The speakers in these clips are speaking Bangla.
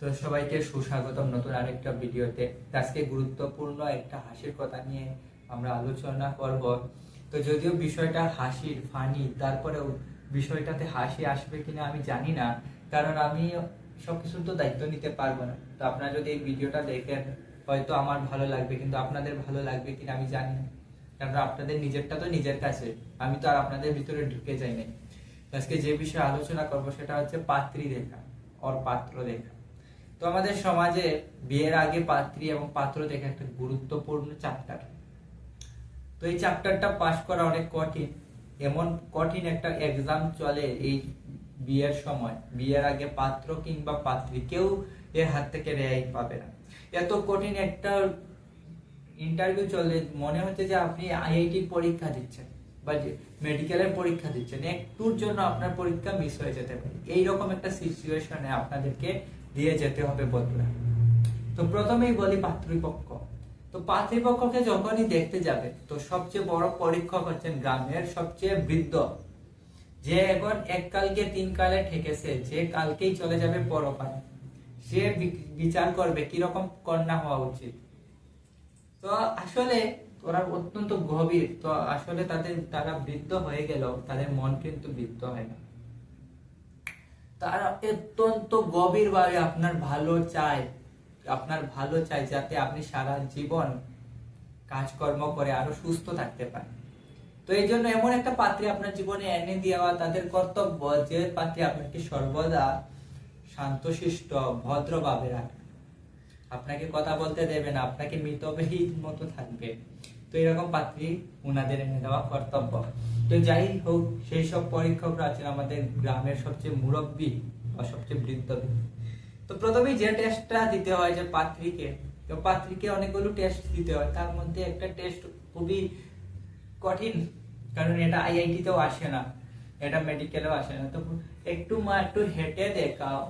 তো সবাইকে সুস্বাগতম নতুন আরেকটা ভিডিওতে। আজকে গুরুত্বপূর্ণ একটা হাসির কথা নিয়ে আমরা আলোচনা করব। তো যদিও বিষয়টা হাসির, ফানি, তারপরেও বিষয়টাতে হাসি আসবে কিনা আমি জানি না, কারণ আমি সবকিছুর তো দায়িত্ব নিতে পারব না। তো আপনারা যদি এই ভিডিওটা দেখেন, হয়তো আমার ভালো লাগবে, কিন্তু আপনাদের ভালো লাগবে কিনা আমি জানি না। কারণ আপনাদের নিজেরটা তো নিজের কাছে, আমি তো আর আপনাদের ভিতরে ঢুকে যাই নাই। আজকে যে বিষয়ে আলোচনা করব সেটা হচ্ছে পাত্রী দেখা ওর পাত্র দেখা তো আমাদের সমাজে বিয়ের আগে পাত্রী এবং পাত্র দেখে একটা গুরুত্বপূর্ণ চ্যাপ্টার তো এই চ্যাপ্টারটা পাশ করা অনেক কঠিন। এমন কঠিন একটা এক্সাম চলে এই বিয়ের সময়। বিয়ের আগে পাত্র কিংবা পাত্রী কেউ এর হাত থেকে রেহাই পাবে না। এত কঠিন একটা ইন্টারভিউ চলে মনে হচ্ছে যে আপনি আইআইটি পরীক্ষা দিচ্ছেন বা মেডিকেলের পরীক্ষা দিচ্ছেন। একটুর জন্য আপনার পরীক্ষা মিস হয়ে যেতে পারে। এইরকম একটা সিচুয়েশনে আপনাদেরকে দিয়ে যেতে হবে বন্ধুরা তো প্রথমেই বলি পাত্রীপক্ষ তো পাত্রীপক্ষকে যখনই দেখতে যাবে, তো সবচেয়ে বড় পরীক্ষক হচ্ছেন গ্রামের সবচেয়ে বৃদ্ধ। যে এখন এক কালকে তিন কালে ঠেকেছে, যে কালকেই চলে যাবে পরপারে। সে বিচার করবে কীরকম কন্যা হওয়া উচিত। তো আসলে ওরা অত্যন্ত গভীর। তো আসলে তাদের, তারা বৃদ্ধ হয়ে গেল তাদের মন কিন্তু বৃদ্ধ হয় না। তারা অত্যন্ত গভীর ভাবে আপনার ভালো চায়, আপনার ভালো চায় যাতে আপনি সারা জীবন কাজকর্ম করে আরও সুস্থ থাকতে পারেন। তো এই জন্য এমন একটা পাত্রে আপনার জীবনে এনে দেওয়া, তাদের কর্তব্য যে পাত্রে আপনাকে সর্বদা শান্তশিষ্ট, ভদ্রভাবে রাখবে। আপনাকে কথা বলতে দেবে না, আপনাকে মৃতবেহী মতো থাকবে। এরকম পাত্রী উনাদের এনে দেওয়া কর্তব্য। তো যাই হোক সেই সব পরীক্ষকরা আছেন আমাদের গ্রামের সবচেয়ে মুরব্বী বা সবচেয়ে বৃদ্ধ তো প্রথমেই যে টেস্টটা দিতে হয় যে পাত্রীকে, তো পাত্রীকে অনেকগুলো টেস্ট দিতে হয়। তার মধ্যে একটা টেস্ট খুবই কঠিন, কারণ এটা আইআইটি তেও আসে না, এটা মেডিকেলেও আসে না। তো একটু মা, একটু হেঁটে দেখাও,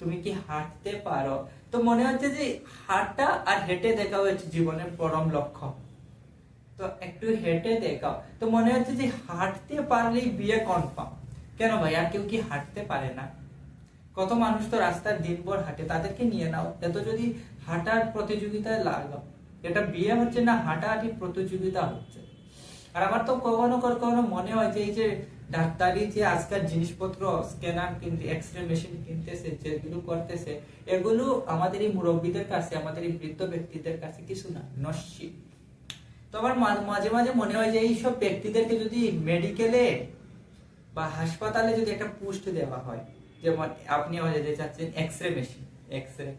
তুমি কি হাঁটতে পারো? তো মনে হচ্ছে যে হাঁটা আর হেঁটে দেখা হচ্ছে জীবনের পরম লক্ষ্য। তো একটু হেঁটে দেখাও তো মনে হচ্ছে যে হাঁটতে পারলেই বিয়ে কনফার্ম কেন ভাই? আর কেউ কি হাঁটতে পারে না? কত মানুষ তো রাস্তার দিনভর হাঁটে, তাদেরকে নিয়ে নাও। এত যদি হাঁটার প্রতিযোগিতায় লাগাও এটা বিয়ে হচ্ছে না হাঁটাহাঁটি প্রতিযোগিতা হচ্ছে? আর আমার তো কখনো কখনো মনে হয় যে এই যে ডাক্তারি যে আজকাল জিনিসপত্র স্ক্যানার কিনতে এক্স রে মেশিন কিনতেছে, যেগুলো করতেছে, এগুলো আমাদের এই মুরব্বীদের কাছে, আমাদের এই বৃদ্ধ ব্যক্তিদের কাছে কিছু না, নস্যি। তো আমার মাঝে মাঝে মনে হয় যে এইসব ব্যক্তিদেরকে যদি মেডিকেলে বা হাসপাতালে যদি একটা পুষ্ট দেওয়া হয়, যেমন আপনি যেতে চাচ্ছেন X ray machine X ray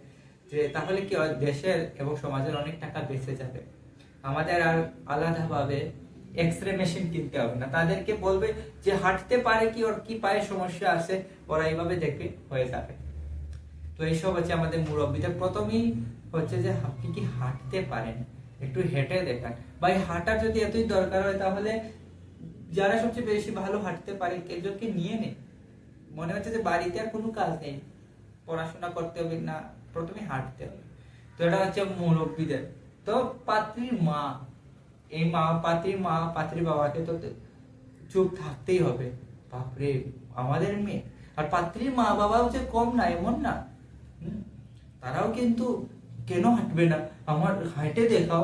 যে তাহলে কি দেশের এবং সমাজের অনেক টাকা বেঁচে যাবে? আমাদের আর আলাদাভাবে এক্স রে মেশিন কিনতে হবে না। তাদেরকে বলবে যে হাঁটতে পারে কি, ওর কি পায়ে সমস্যা আছে, ওরা এইভাবে দেখবে, হয়ে যাবে। তো এইসব হচ্ছে আমাদের মুরব্বীদের। প্রথমেই হচ্ছে যে আপনি কি হাঁটতে পারেন? একটু হেঁটে দেখান। বা এই হাঁটার যদি এতই দরকার হয়, তাহলে যারা সবচেয়ে বেশি ভালো হাঁটতে পারে, একজনকে নিয়ে নে মনে হচ্ছে যে বাড়িতে আর কোনো কাজ নেই। পড়াশোনা করতে হবে না, প্রথমে হাঁটতে হবে। তো এটা হচ্ছে মুরব্বীদের। তো পাত্রীর মা, এই মা, পাত্রীর মা, পাত্রীর বাবাকে তো চুপ থাকতেই হবে। বাপরে, আমাদের মেয়ে। আর পাত্রীর মা বাবাও যে কম না, এমন না। তারাও কিন্তু কেন হাঁটবে না? আমার হাঁটে দেখাও,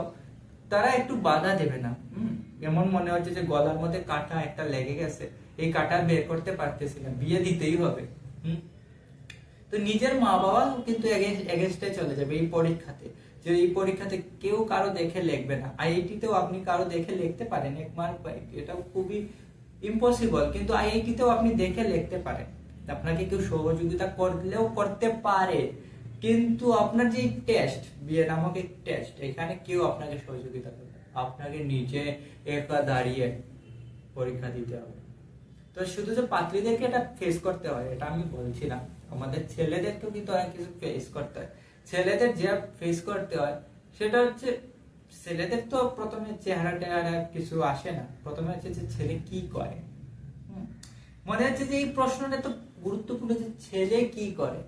তারা একটু বাধা দেবে না। এমন মনে হচ্ছে যে গলার মধ্যে কাঁটা একটা লেগে গেছে। এই কাঁটা বের করতে পারতেছি না, বিয়ে দিতেই হবে। তো নিজের মা বাবাও কিন্তু এগেনস্টে চলে যাবে এই পরীক্ষাতে। যে এই পরীক্ষাতে কেউ কারও দেখে লিখবে না। আইআইটি তেও আপনি কারও দেখে লিখতে পারেন, এক মার্ক এটা খুবই ইম্পসিবল কিন্তু আইআইটি তেও আপনি দেখে লিখতে পারেন। আপনাকে কেউ সহযোগিতা করলেও করতে পারে। কিন্তু আপনার যে টেস্ট বিয়ে নামক টেস্ট এখানে কেউ আপনাকে সহযোগিতা করবে আপনাকে নিজে একা দাঁড়িয়ে পরীক্ষা দিতে হবে। তো শুধু যে পাত্রীদেরকে এটা ফেস করতে হয়, এটা আমি বলছি না। আমাদের ছেলেদেরকেও কিন্তু অনেক কিছু ফেস করতে হয়। ছেলেদের যে ফেস করতে হয়, সেটা হচ্ছে ছেলেদের তো প্রথমে চেহারা টেহারা কিছু আসে না। প্রথমে হচ্ছে যে ছেলে কি করে। মনে হচ্ছে যে এই প্রশ্নটা তো গুরুত্বপূর্ণ যে ছেলে কি করে?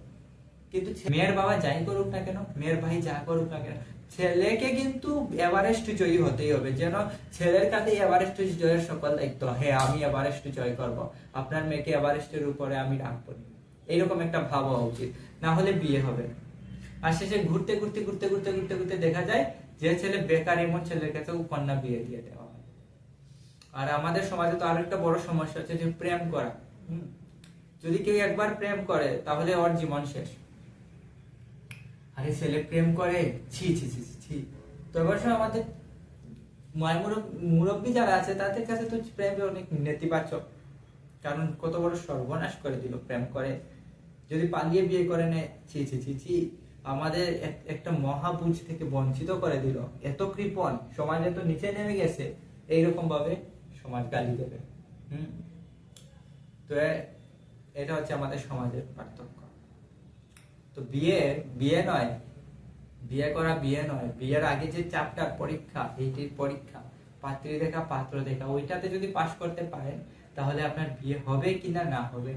কিন্তু মেয়ের বাবা যাই করুক না কেন, মেয়ের ভাই যা করুক না কেন, ছেলেকে কিন্তু এভারেস্ট জয়ী হতেই হবে। যেন ছেলের কাছে এভারেস্ট জয়ের সকল দায়িত্ব হ্যাঁ আমি এভারেস্ট জয় করব। আপনার মেয়েকে এভারেস্টের উপরে আমি রাখব এইরকম একটা ভাব হওয়া উচিত। না হলে বিয়ে হবে আর শেষে ঘুরতে ঘুরতে ঘুরতে ঘুরতে ঘুরতে ঘুরতে দেখা যায় যে ছেলে বেকার এমন ছেলের কাছে কন্যা বিয়ে দিয়ে দেওয়া হয়। আর আমাদের সমাজে তো আরও একটা বড় সমস্যা হচ্ছে যে প্রেম করা। যদি কেউ একবার প্রেম করে, তাহলে ওর জীবন শেষ। আরে ছেলে প্রেম করে? ছি ছি ছি ছি, তো এবার আমাদের মায় মুরব্বী যারা আছে তাদের কাছে তো প্রেম অনেক নেতিবাচক। কারণ কত বড় সর্বনাশ করে দিল প্রেম করে। যদি পালিয়ে বিয়ে করে নেয় ছি ছি ছি ছি। আমাদের এক- একটা মহাপুজ থেকে বঞ্চিত করে দিল। এত কৃপণ সমাজে তো নিচে নেমে গেছে। এইরকম ভাবে সমাজ গালি দেবে। হুম? তো এটা হচ্ছে আমাদের সমাজের পার্থক্য। তো বিয়ে বিয়ে নয়। বিয়ে করা বিয়ে নয়। বিয়ের আগে যে চাপটার পরীক্ষা, এইটির পরীক্ষা, পাত্রী দেখা, পাত্র দেখা, ওইটাতে যদি পাশ করতে পারেন, তাহলে আপনার বিয়ে হবে কিনা না হবে